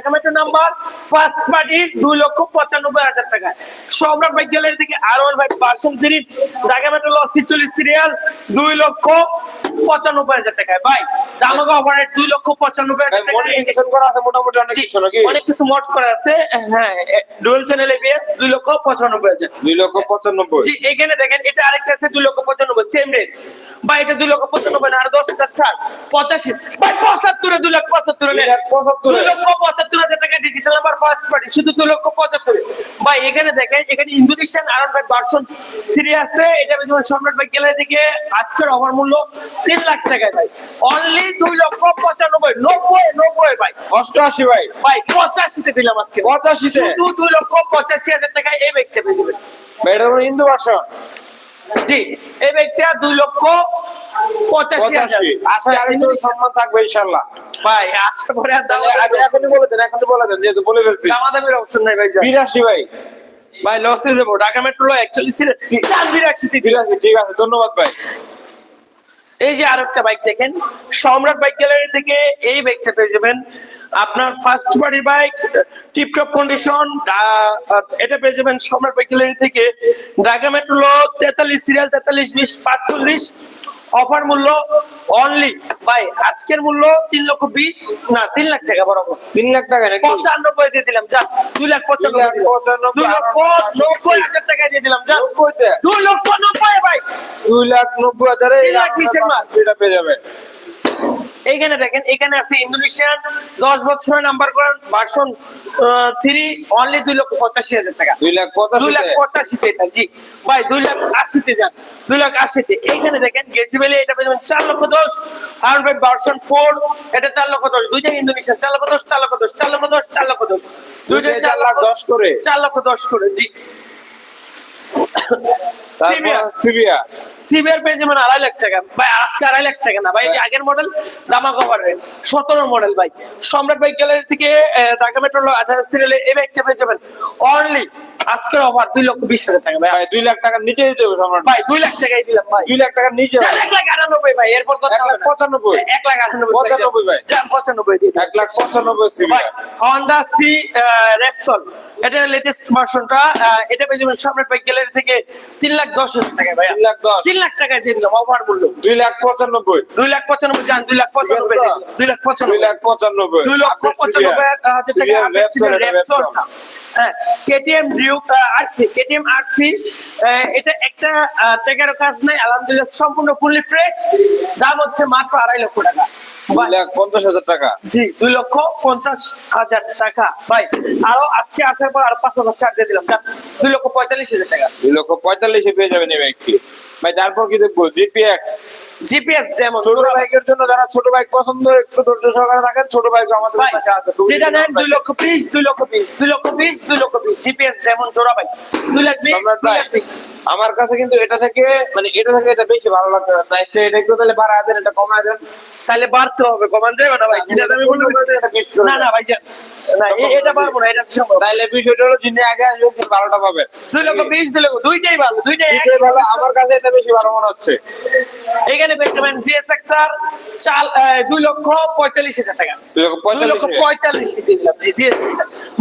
Dhaka metro number first party দুই লক্ষ পঁচানব্বই হাজার টাকা। সম্রাট গ্যালারি থেকে আর five percent three Dhaka metro lassi চল্লিশ সিরিয়াল দুই লক্ষ পঁচানব্বই হাজার টাকায় ভাই দামাগা অফারের দুই লক্ষ পঁচানব্বই হাজার টাকা। আছে মোটামুটি অনেক কিছু নাকি? অনেক কিছু মোট করা আছে। হ্যাঁ ডুয়েল চ্যানেল এবিএস দুই লক্ষ পঁচানব্বই হাজার। দুই লক্ষ পঁচানব্বই। জি এখানে দেখেন এটা আরেকটা আছে দুই লক্ষ পঁচানব্বই সেম রেট বা এটা দুই লক্ষ পঁচানব্বই না আর দশ হাজার ছাড় পঁচাশি। ভাই পঁচাত্তরে দুই লক্ষ পঁচাত্তরে পঁচাত্তরে। দুই লক্ষ পঁচাত্তর হাজার টাকা ডিজিটাল নাম্বার ফার্স্ট পার্টি শুধু দুই লক্ষ পঁচাত্তরে। ভাই এখানে দেখেন এখানে ইন্দোনেশিয়ান আরন ভাই ভার্সন থ্রি আছে। এটা যেমন সম্রাট ভাই গেলে থেকে আজকের অফার মূল্য তিন লাখ টাকায় ভাই। অনলি দুই লক্ষ পঁচানব্বই নব্বই নব্বই ভাই। অষ্টআশি ভাই। ভাই পঁচাশিতে দিলাম আজকে। পঁচাশিতে? শুধু দুই লক্ষ পঁচাশি হাজার টাকায় এই ব্যাগটা পেয়ে যাবেন। ভাই এটা হিন্দু ভার্সন জি এই ব্যাগটা দুই লক্ষ পঁচাশি হাজার। আশা সম্মান থাকবে ইনশাল্লাহ ভাই আশা করে আর দাম আচ্ছা, এখনই বলে দেন এখনই বলে দেন যেহেতু বলে ফেলছি। দামাদামির অপশন নাই ভাই বিরাশি ভাই। ভাই লসে যাব। ঢাকা মেট্রো চার বিরাশি বিরাশি। ঠিক আছে ধন্যবাদ ভাই। এই যে আরেকটা বাইক দেখেন সম্রাট বাইক গ্যালারি থেকে এই বাইকটা পেয়ে যাবেন। আপনার ফার্স্ট বাড়ির বাইক টিপটপ কন্ডিশন এটা পেয়ে যাবেন সম্রাট বাইক গ্যালারি থেকে। ঢাকা মেট্রো তেতাল্লিশ সিরিয়াল তেতাল্লিশ বিশ পাঁচচল্লিশ। অফার মূল্য অনলি ভাই আজকের মূল্য তিন লক্ষ বিশ না তিন লাখ টাকা বরাবর। তিন লাখ টাকা নাকি? পঁচানব্বই দিয়ে দিলাম যা দুই লাখ পঁচানব্বই দুই লাখ পঁচানব্বই, দুই লক্ষ নব্বই হাজার টাকা দিয়ে দিলাম যা। দুই লক্ষ নব্বই ভাই। দুই লাখ নব্বই হাজার তিন লাখ বিশের মাল। এটা পেয়ে যাবে। এইখানে দেখেন এখানে আছে ইন্দোনেশিয়ান দশ বছরের নাম্বার করার ভার্সন থ্রি অনলি দুই লক্ষ পঁচাশি হাজার টাকা। দুই লাখ দুই লাখ পঁচাশি পঁচাশিতে এটা জি। ভাই দুই লাখ আশিতে যান দুই লাখ আশিতে। এইখানে দেখেন গেজিবেলে এটা পেয়ে যাবেন চার লক্ষ দশ আর ভাই ভার্সন ফোর এটা চার লক্ষ দশ দুইটাই ইন্দোনেশিয়ান চার লক্ষ দশ চার লক্ষ দশ চার লক্ষ দশ চার লক্ষ দশ। দুইটাই চার লাখ দশ করে। চার লক্ষ দশ করে জি। সিভিয়া। সিভিয়া সিভিয়ার। পেয়ে যাবেন আড়াই লাখ টাকা। ভাই আজকে আড়াই লাখ টাকা না, ভাই আগের মডেল দামা কভার রেট সতেরো মডেল ভাই। সম্রাট ভাই গ্যালারি থেকে ঢাকা মেট্রো আঠারো সিরিয়ালে এই বাইকটা পেয়ে যাবেন। অনলি আজকের অফার দুই লক্ষ বিশ হাজার টাকা ভাই। দুই লাখ টাকার নিচে দিতে হবে সম্রাট। ভাই দুই লাখ টাকাই দিলাম ভাই। দুই লাখ টাকার নিচে এক লাখ আটানব্বই ভাই এরপর কথা এক লাখ পঁচানব্বই। এক লাখ আটানব্বই পঁচানব্বই ভাই। যান পঁচানব্বই দিয়ে এক লাখ পঁচানব্বই ভাই হন্ডা সি রেপসল এটা লেটেস্ট ভার্সনটা এটা পেয়ে যাবেন সম্রাট বাইক গ্যালারি থেকে তিন লাখ দশ হাজার টাকা ভাই তিন লাখ দশ। তিন লাখ টাকায় দিয়ে দিলাম অফার মূল্য দুই লাখ পঁচানব্বই। দুই লাখ পঁচানব্বই যান দুই লাখ পঁচানব্বই? দুই লাখ পঁচানব্বই। দুই লাখ পঁচানব্বই। দুই লক্ষ পঁচানব্বই হাজার টাকা। না। হ্যাঁ KTM Duke RC KTM RC এটা একটা টেকারও কাজ নাই আলহামদুলিল্লাহ সম্পূর্ণ ফুললি ফ্রেশ দাম হচ্ছে মাত্র আড়াই লক্ষ টাকা। পঞ্চাশ হাজার টাকা। জি দুই লক্ষ পঞ্চাশ হাজার টাকা। ভাই আরও আজকে আসার পর আরও পাঁচ হাজার ছাড় দিয়ে দিলাম। দুই লক্ষ পঁয়তাল্লিশ হাজার টাকা। দুই লক্ষ পঁয়তাল্লিশে পেয়ে যাবেন এই ভাই তারপর কি দেখব? জিপিএক্স জিপিএস ডেমো ছোট বাইকের জন্য যারা ছোট বাইক পছন্দ একটু ধৈর্য সহকারে রাখেন। ছোট বাইক আমাদের কাছে আছে। যেটা নেন দুই লক্ষ বিশ দুই লক্ষ বিশ দুই লক্ষ বিশ দুই লক্ষ জিপিএস যেমন জোড়া দুই লাখ বিশ আমার কাছে কিন্তু এটা থেকে মানে এটা থেকে এটা বেশি ভালো লাগবে প্রাইসটা এটা একটু তাহলে বাড়ায় দেন এটা কমায় দেন। তাহলে বাড়তে হবে কমান যাবে না ভাই? আমি। এটা বিশ করে না না ভাই না এটা পারব না এটা সম্ভব। তাহলে বিষয়টা হলো যিনি আগে আসবেন তিনি ভালোটা পাবেন। দুই লক্ষ বিশ দুই লক্ষ দুইটাই ভালো দুইটাই ভালো আমার কাছে এটা বেশি ভালো মনে হচ্ছে। এখানে পেয়ে যাবেন জিএসএক্সআর আহ, দুই লক্ষ পঁয়তাল্লিশ হাজার টাকা। দুই লক্ষ পঁয়তাল্লিশ দিলাম। জি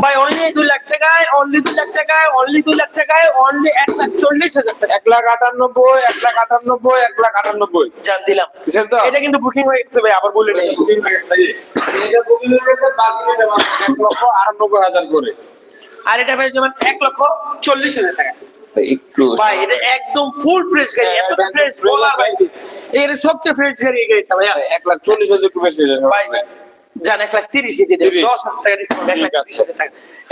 ভাই অনলি দুই লাখ টাকায় অনলি দুই লাখ টাকায় অনলি দুই লাখ টাকায় অনলি এক লাখ চল্লিশ হাজার টাকা। এক লাখ আটানব্বই এক লাখ আটানব্বই এক লাখ আটানব্বই। জান দিলাম। এটা কিন্তু বুকিং হয়ে গেছে ভাই আবার বলে নেই। এটা বুকিং হয়ে গেছে, বাকি এক লক্ষ আটানব্বই হাজার করে। আর এটা পেয়ে যাবেন এক লক্ষ চল্লিশ হাজার টাকা। একটু ভাই এটা একদম ফুল ফ্রেশ গাড়ি হ্যাঁ, এত ফ্রেশ বলার গাড়ি। এটা সবচেয়ে ফ্রেশ গাড়ি এই গাড়িটা ভাই এক লাখ চল্লিশ হাজার একটু বেশি হয়ে ভাই জান এক লাখ তিরিশ দিয়ে তিরিশ। দশ হাজার টাকা ডিসকাউন্ট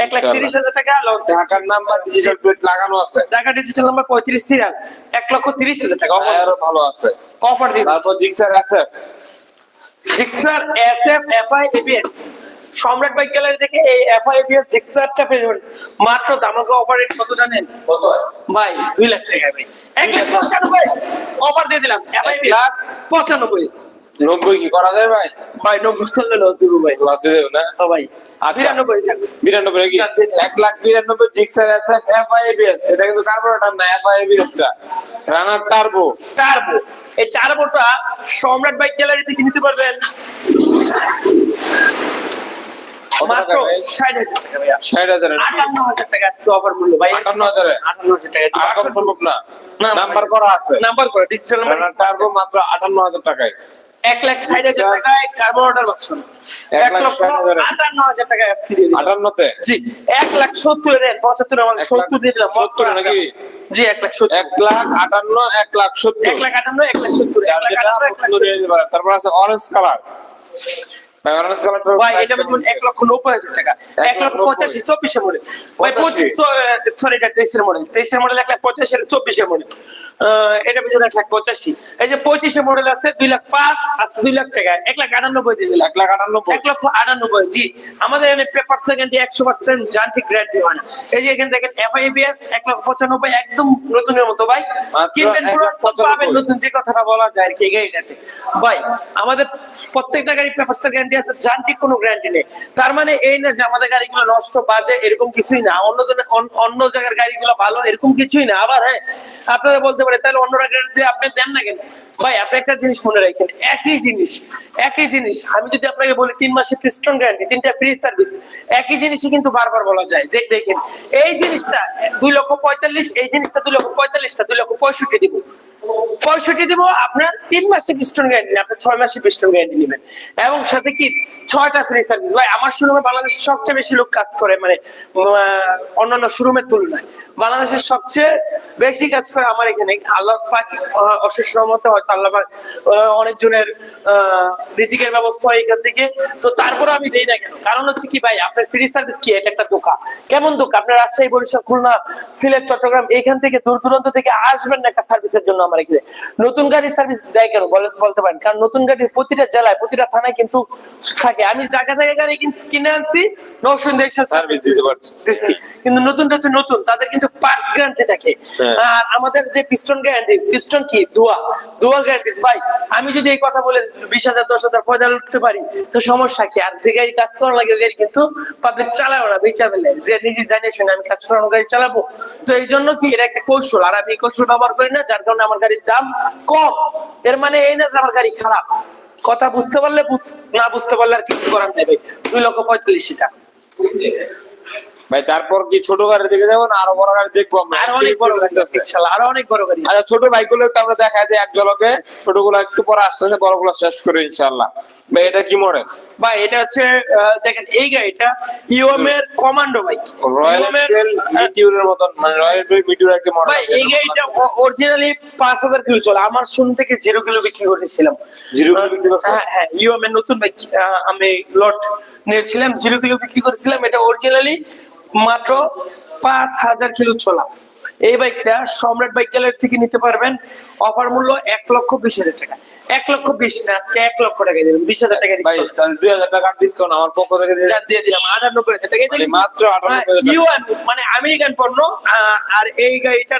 এক লাখ তিরিশ হাজার টাকা। ঢাকার নাম্বার ডিজিটাল প্লেট লাগানো আছে। ঢাকা ডিজিটাল নাম্বার পঁয়ত্রিশ সিরিয়াল এক লক্ষ তিরিশ হাজার টাকা আরও ভালো আছে। অফার দিয়ে তারপর জিক্সার আছে Gixxer S F FI ABS Samrat bike gallery থেকে এই এফআই এবিএস জিক্সারটা পেয়ে যাবেন। মাত্র দামাকা অফার রেট কত জানেন? কত? ভাই দুই লাখ টাকা ভাই। এক লাখ পঁচানব্বই। অফার দিয়ে দিলাম। এফআই এক লাখ? পঁচানব্বই। নব্বই কি করা যায় ভাই? ভাই নব্বই করলে লস দিব ভাই। লাসে দেব না? ভাই। বিরানব্বই থাকবে বিরানব্বই কি যাক এক লাখ বিরানব্বই জিক্সার আছে এফআইবিএস এটা কিন্তু কার্বোরেটর না এফআইবিএস টা রানার টার্বো টার্বো এই টার্বোটা সম্রাট বাইক গ্যালারি থেকে নিতে পারবেন। মাত্র ষাট হাজার টাকা ভাইয়া ষাট হাজার আটান্ন হাজার টাকা অফার মূল্য ভাই আটান্ন হাজারে? আটান্ন হাজার টাকা জি, আর কম আসুন। সম্ভব না নাম্বার করা আছে নাম্বার করে ডিজিটাল নাম্বার মাত্র আটান্ন হাজার টাকায় এক লাখ ষাট হাজার টাকায় কার্বোরেটর ভার্সন এক লক্ষ আটান্ন হাজার টাকা আজকে আটান্নতে জি এক লাখ সত্তর পঁচাত্তর আমার সত্তর দিয়ে দিলাম সত্তর নাকি? জি এক লাখ সত্তর এক লাখ আটান্ন এক লাখ সত্তর এক লাখ আটান্ন এক লাখ সত্তর। তারপর আছে অরেঞ্জ কালার ভাই এটা এক লক্ষ নব্বই হাজার টাকা। এক লক্ষ পঁচাশি চব্বিশে মডেল। ভাই? সরি এটা তেইশের মডেল। তেইশের মডেল এক লাখ পঁচাশি এটা চব্বিশে মডেল। এটা এক লাখ পঁচাশি। এই যে পঁচিশে মডেল আছে দুই লাখ পাঁচ আর দুই লাখ টাকা। এক লাখ আটানব্বই এক লাখ আটান্নব্বই এক লক্ষ আটানব্বই জি। আমাদের এখানে পেপার সেকেন্ড একশো পার্সেন্ট যান্ত্রিক গ্যারান্টি হয় না। এই যে এখানে দেখেন এফআইবিএস এক লক্ষ পঁচানব্বই একদম নতুনের মতো ভাই। কিনবেন। পাবেন নতুন যে কথাটা বলা যায় আর কি গাড়িটাতে। ভাই আমাদের প্রত্যেকটা গাড়ি পেপার গ্যারান্টি আছে যান্ত্রিক কোনো গ্যারান্টি নেই। তার মানে এই না যে আমাদের গাড়িগুলো নষ্ট বাজে এরকম কিছুই না। অন্য অন্য জায়গার গাড়িগুলো ভালো এরকম কিছুই না। আবার হ্যাঁ আপনারা বলতে পারে, তাহলে অন্যরা গ্যারান্টি আপনি দেন না কেন? ভাই, আপনি একটা জিনিস মনে রাখেন, একই জিনিস একই জিনিস, আমি যদি আপনাকে বলি তিন মাসে পিস্টন গ্যারান্টি তিনটা ফ্রি সার্ভিস একই জিনিসই কিন্তু বারবার বলা যায়। দেখ দেখেন, এই জিনিসটা দুই লক্ষ পঁয়তাল্লিশ, এই জিনিসটা দুই লক্ষ পঁয়তাল্লিশটা দুই লক্ষ পঁয়ষট্টি দিব। পঁয়ষট্টি দিব আপনার তিন মাসে পিস্টন গ্যারান্টি আপনি ছয় মাসে পিস্টন গ্যারান্টি নেবেন। এবং সাথে কি ছয়টা ফ্রি সার্ভিস ভাই আমার শোরুমে বাংলাদেশের সবচেয়ে বেশি লোক কাজ করে মানে অন্যান্য শোরুমের তুলনায়। বাংলাদেশের সবচেয়ে বেশি কাজ করে আমার এখানে। আল্লাহ পাক অশেষ রহমতে হয়তো আল্লাহ পাক আহ, অনেকজনের রিজিকের ব্যবস্থা হয় এখান থেকে। তো তারপরে আমি দেই না কেন? কারণ হচ্ছে কি ভাই আপনার ফ্রি সার্ভিস কি? এটা একটা দোকান কেমন দোকান আপনার রাজশাহী বরিশাল খুলনা সিলেট চট্টগ্রাম এখান থেকে দূর দূরান্ত থেকে আসবেন না একটা সার্ভিসের জন্য। আমার এখানে নতুন গাড়ির সার্ভিস দেয় কেন? বলতে পারেন। কারণ নতুন গাড়ি প্রতিটা জেলায় প্রতিটা থানায় কিন্তু থাকে। আমি ঢাকা থেকে গাড়ি কিনে আনছি সার্ভিস দিতে পারছি। কিন্তু নতুনটা হচ্ছে নতুন। তাদের কিন্তু পার্টস গ্যারান্টি থাকে। হ্যাঁ। আর আমাদের যে পিস্টন গ্যারান্টি পিস্টন কি? দোয়া দোয়া গ্যারান্টি ভাই আমি যদি এই কথা বলে বিশ হাজার দশ হাজার পয়দা উঠতে পারি তো সমস্যা কি? আর যে গাড়ি কাজ করা লাগে গাড়ি কিন্তু পাবলিক চালাবো না বেচা ফেলে। যে নিজে জানিয়ে শুনে আমি কাজ করানো গাড়ি চালাবো। তো এই জন্য কি এটা একটা কৌশল। আর আমি কৌশল ব্যবহার করি না যার কারণে আমার গাড়ির দাম কম। এর মানে এই না যে আমার গাড়ি খারাপ। কথা বুঝতে পারলে না বুঝতে পারলে আর কিছু করার নেই ভাই। দুই লক্ষ পঁয়তাল্লিশ টাকা। ভাই তারপর কি ছোট গাড়ি দেখে যাব না আরও বড় গাড়ি দেখব আরও অনেক বড় গাড়ি আরও অনেক বড় গাড়ি আছে। আচ্ছা ছোট বাইকগুলো আমরা দেখা যায় এক জলকে ছোটগুলো একটু পরে আস্তে আস্তে বড়গুলো শেষ করে ইনশাল্লাহ। ভাই এটা কি মডেল ভাই এটা হচ্ছে দেখেন এই গাড়িটা এর কমান্ডো বাইক রয়্যাল মিটিউরের মতন মানে রয়্যাল মিটিউর মডেল ভাই এই গাড়িটা অরিজিনালি পাঁচ হাজার কিলো চলে আমার শুন থেকে জিরো কিলো বিক্রি করেছিলাম। Zero কিলো বিক্রি হ্যাঁ হ্যাঁ এর নতুন বাইক আমি লট নিয়েছিলাম জিরো কিলো বিক্রি করেছিলাম এটা অরিজিনালি মাত্র পাঁচ হাজার কিলো চলা। এই বাইকটা সম্রাট বাইক গ্যালারি থেকে নিতে পারবেন অফার মূল্য এক লক্ষ বিশ হাজার টাকা। এক লক্ষ বিশ না আজকে এক লক্ষ টাকা দেবেন বিশ হাজার টাকা ভাই দুই হাজার টাকার ডিসকাউন্ট আমার পক্ষ থেকে দিয়ে দিলাম আটানব্বই হাজার টাকা। মাত্র 98 ইউএন মানে আমেরিকান পণ্য আর এই গাড়িটা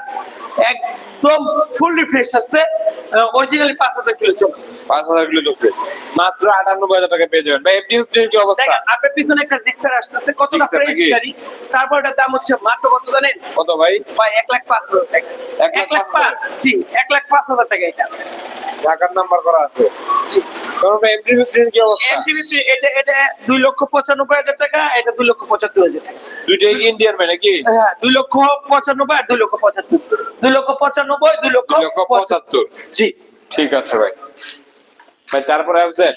একদম ফুল রিফ্রেশ আছে অরিজিনালি পাঁচ হাজার কিলো চলে পাঁচ হাজার কিলো চলছে মাত্র আটানব্বই হাজার টাকা পেয়ে যাবেন। ভাই এমনি ফিফটির কি অবস্থা? আপনার পিছনে একটা জিক্সার আসছে জিক্সার ফ্রেশ গাড়ি? তারপর এটার দাম হচ্ছে মাত্র কত জানেন? কত ভাই? ভাই এক লাখ পাঁচ হাজার টাকা। এক লাখ পাঁচ জি এক লাখ পাঁচ হাজার টাকা এটা। ঢাকার নাম্বার করা আছে। জি। কারণ ভাই কি অবস্থা? এমটিভি এটা এটা দুই লক্ষ পঁচানব্বই হাজার টাকা এটা দুই লক্ষ পঁচাত্তর হাজার টাকা। দুইটাই ইন্ডিয়ান ভাই নাকি? হ্যাঁ দুই লক্ষ পঁচানব্বই আর দুই লক্ষ পঁচাত্তর। দুই লক্ষ পঁচানব্বই দুই লক্ষ পঁচাত্তর। জি। ঠিক আছে ভাই। ভাই তারপরে অ্যাপসেট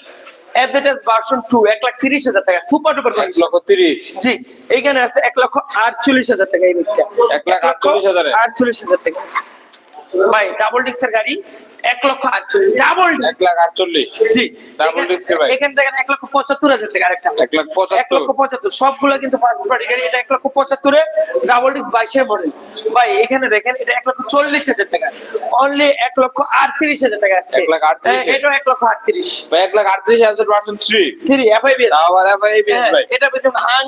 এফজেডএস ভার্সন টু এক লাখ তিরিশ হাজার টাকা সুপার ডুপার লক্ষ তিরিশ। জি। এইখানে আছে এক লক্ষ আটচল্লিশ হাজার টাকা এই বাইকটা লাখ আটচল্লিশ হাজারে? আটচল্লিশ হাজার টাকা। ভাই ডাবল ডিক্সের গাড়ি এক লক্ষ আটচল্লিশ ডাবল এক লাখ আটচল্লিশ। জি। এখানে দেখেন এক লক্ষ পঁচাত্তর হাজার টাকা আরেকটা। এক লাখ এক পঁচাত্তর লক্ষ পঁচাত্তর। সবগুলো কিন্তু ফার্স্ট পার্টি গাড়ি। এটা এক লক্ষ পঁচাত্তরে ডাবল ডিস্ক বাইশের মডেল ভাই এখানে দেখেন এটা এক লক্ষ চল্লিশ হাজার টাকা। অনলি এক লক্ষ আটত্রিশ হাজার টাকা আছে। এক লাখ আটত্রিশ? এটা এক লক্ষ আটত্রিশ। ভাই এক লাখ আটত্রিশ হাজার পার্সেন্ট থ্রি থ্রি এফআইবি তাও আবার এফআই ভাই। এটা পেছনে হাং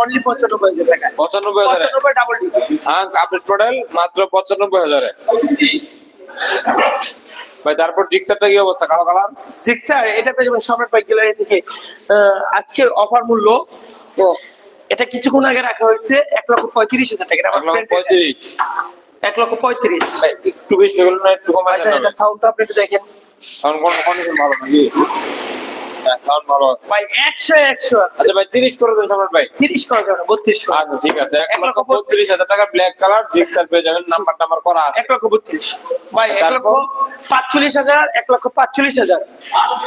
অনলি পঁচানব্বই হাজার টাকা। পঁচানব্বই হাজারে। পঁচানব্বই ডাবল ডিস্ক হ্যাঁ আপডেট মডেল মাত্র পঁচানব্বই হাজারে। ভাই তারপর জিক্সারটা কি অবস্থা? কালো কালার? জিক্সার এটা পেয়ে যাবেন সম্রাট বাইক গ্যালারি থেকে আজকের অফার মূল্য এটা কিছুক্ষণ আগে রাখা হয়েছে এক লক্ষ পঁয়ত্রিশ হাজার টাকা আমার পঁয়ত্রিশ। এক লক্ষ পঁয়ত্রিশ। একটু বেশি হলো না একটু কমাই আচ্ছা সাউন্ডটা আপনি একটু দেখেন। সাউন্ড কন্ডিশন ভালো নাকি? সাউন্ড ভালো আছে। ভাই একশো একশো আছে। আচ্ছা ভাই তিরিশ করে দেন সম্রাট ভাই। তিরিশ করা যাবে না বত্রিশ আচ্ছা ঠিক আছে লক্ষ হাজার টাকা ব্ল্যাক কালার জিক্সার পেয়ে যাবেন নাম্বার টাম্বার করা আছে। লক্ষ বত্রিশ। ভাই এক লক্ষ হাজার লক্ষ হাজার।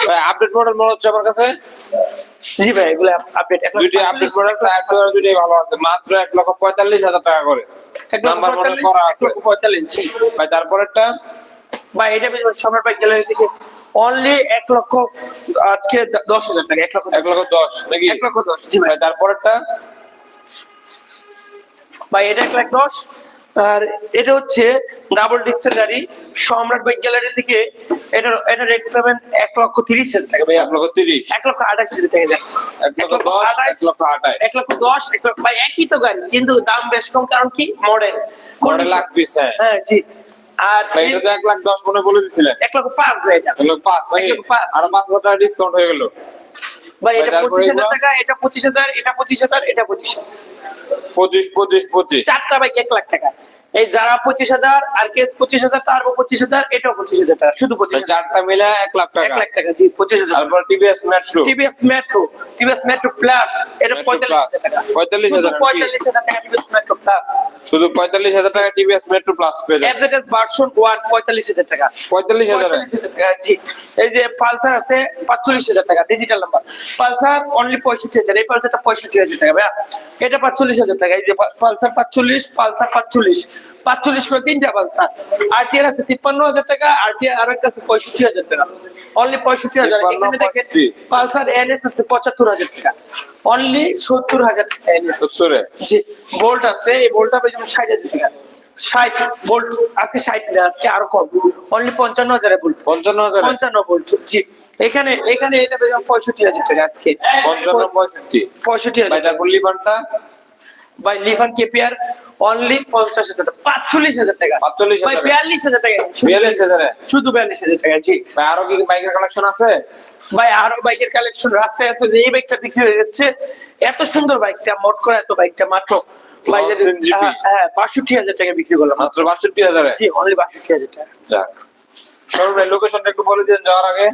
ভাই আপডেট মডেল মনে হচ্ছে আমার কাছে? জি ভাই এগুলো আপডেট দুইটি আপডেট মডেল টায়ার দুইটাই ভালো আছে মাত্র এক লক্ষ পঁয়তাল্লিশ হাজার টাকা করে। নাম্বার মডেল করা আছে। লক্ষ পঁয়তাল্লিশ জি। ভাই তারপরেরটা? ভাই এটা সম্রাট ভাই গ্যালারি থেকে অনলি এক লক্ষ আজকে দশ হাজার টাকা এক লক্ষ এক লক্ষ দশ নাকি এক লক্ষ দশ জি ভাই এটা এক লাখ দশ আর এটা হচ্ছে ডাবল ডিস্কের গাড়ি সম্রাট বাইক গ্যালারি থেকে এটা এটা রেট পাবেন এক লক্ষ তিরিশ হাজার টাকা ভাই এক লক্ষ তিরিশ এক লক্ষ আঠাশ হাজার টাকা এক লক্ষ দশ এক লক্ষ আঠাশ এক লক্ষ দশ এক লক্ষ ভাই একই তো গাড়ি কিন্তু দাম বেশ কম কারণ কি মডেল মডেল লাখ পিস হ্যাঁ হ্যাঁ জি আর ভাই এটা তো এক লাখ দশ মনে বলে দিছিলেন। এক লক্ষ পাঁচ লক্ষ পাঁচ আর পাঁচ। হাজার টাকা ডিসকাউন্ট হয়ে গেল। ভাই এটা পঁচিশ হাজার টাকা এটা পঁচিশ হাজার এটা পঁচিশ হাজার এটা পঁচিশ পঁচিশ পঁচিশ পঁচিশ। চারটা বাইক এক লাখ টাকা। এই যারা পঁচিশ হাজার আর কেস পঁচিশ হাজার তার পঁচিশ হাজার এটাও পঁচিশ হাজার টাকা শুধু পঁচিশ হাজার। চারটা মিলে এক লাখ টাকা। এক লাখ টাকা জি পঁচিশ হাজার। তারপর TVS metro TVS metro TVS metro plus এটা পঁয়তাল্লিশ হাজার টাকা। 45,000 শুধু পঁয়তাল্লিশ হাজার টাকা টিভিএস মেট্রো প্লাস শুধু পঁয়তাল্লিশ হাজার টাকা টিভিএস মেট্রো প্লাস পেয়ে যাবেন এফজেডএস ভার্সন ওয়ান পঁয়তাল্লিশ হাজার টাকা। পঁয়তাল্লিশ হাজার। টাকা জি। এই যে পালসার আছে পাঁচচল্লিশ হাজার টাকা ডিজিটাল নাম্বার পালসার অনলি পঁয়ষট্টি হাজার এই পালসারটা পঁয়ষট্টি হাজার টাকা ভাইয়া। এটা পাঁচচল্লিশ হাজার টাকা এই যে পালসার পাঁচচল্লিশ পালসার পাঁচচল্লিশ। পাঁচচল্লিশ করে তিনটা পালসার আরটিআর আছে তিপ্পান্ন হাজার টাকা আরটিআর আর একটা আছে পঁয়ষট্টি হাজার টাকা। অনলি পঁয়ষট্টি হাজার এখানে দেখেন পালসার এনএস আছে পঁচাত্তর হাজার টাকা। অনলি সত্তর হাজার টাকা এনএস সত্তরে? জি বোল্ট আছে এই বোল্টটা পেয়ে যাবেন ষাট হাজার টাকা। ষাট বোল্ট আছে ষাট না আজকে আরও কম। অনলি পঞ্চান্ন হাজারে পঞ্চান্ন হাজার? পঞ্চান্ন বোল্ট জি। এখানে এখানে এটা পেয়ে যাবেন পঁয়ষট্টি হাজার টাকা আজকে। পঞ্চান্ন পঁয়ষট্টি। পঁয়ষট্টি হাজার লিভারটা বাই লিফান কেপিয়ার অনলি পঞ্চাশ হাজার টাকা পাঁচচল্লিশ হাজার টাকা। 45,000 ভাই বিয়াল্লিশ হাজার টাকা। বিয়াল্লিশ হাজারে? শুধু বিয়াল্লিশ হাজার টাকা জি। ভাই আরও কি বাইকের কালেকশন আছে? ভাই আরও বাইকের কালেকশন রাস্তায় আছে যে এই বাইকটা বিক্রি হয়ে যাচ্ছে। এত সুন্দর বাইকটা মোট করে এত বাইকটা মাত্র ভাই হ্যাঁ, বাষট্টি হাজার টাকা বিক্রি করলাম। মাত্র বাষট্টি হাজারে? জি অনলি বাষট্টি হাজার টাকা। যাক। সরব ভাই লোকেশনটা একটু বলে দিন যাওয়ার আগে।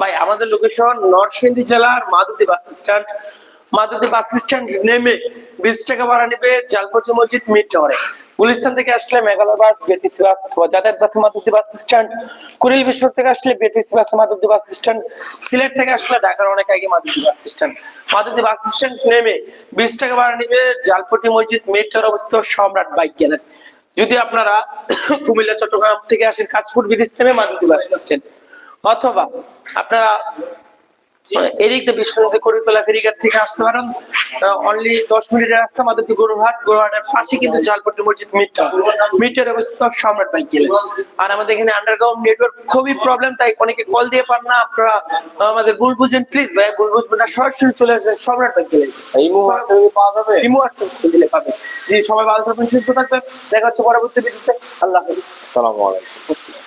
ভাই আমাদের লোকেশন নরসিংদী জেলার মাদুদি বাস স্ট্যান্ড মাদুদি বাস স্ট্যান্ড নেমে বিশ টাকা ভাড়া নেবে জালপটি মসজিদ মিড টাওয়ারে। গুলিস্তান থেকে আসলে মেঘালয় বাস বিটিসি বাস যাতায়াত বাসে মাদুদি বাস স্ট্যান্ড। কুড়িল বিশ্বর থেকে আসলে বিটিসি বাসে মাদুদি বাস স্ট্যান্ড। সিলেট থেকে আসলে ঢাকার অনেক আগে মাদুদি বাস স্ট্যান্ড। মাদুদি বাস স্ট্যান্ড নেমে বিশ টাকা ভাড়া নেবে জালপটি মসজিদ মিড টাওয়ার অবস্থিত সম্রাট বাইক গেলেন যদি আপনারা কুমিল্লা, চট্টগ্রাম থেকে আসেন কাশপুর ব্রিজ নেমে মাদুদি বাস স্ট্যান্ড। অথবা আপনারা এদিক দিয়ে বিশ্বনাথে করিতলা ফেরিঘাট থেকে আসতে পারেন। অনলি দশ মিনিটের রাস্তা মাদুদি গরুহাট গরুহাটের পাশে কিন্তু জালপট্টি মসজিদ মিটার মিটার অবস্থিত সম্রাট বাইক গেলে আর আমাদের এখানে আন্ডারগ্রাউন্ড নেটওয়ার্ক খুবই প্রবলেম তাই অনেকে কল দিয়ে পান না। আপনারা আমাদের ভুল বুঝেন প্লিজ ভাই ভুল বুঝবেন না। সরাসরি চলে আসবেন সম্রাট বাইক গেলে মুহূর্তে পাওয়া যাবে? ইমো আসতে দিলে পাবে। জি সবাই ভালো থাকবেন সুস্থ থাকবেন। দেখা হচ্ছে পরবর্তী ভিডিওতে আল্লাহ হাফিজ। আসসালামু আলাইকুম।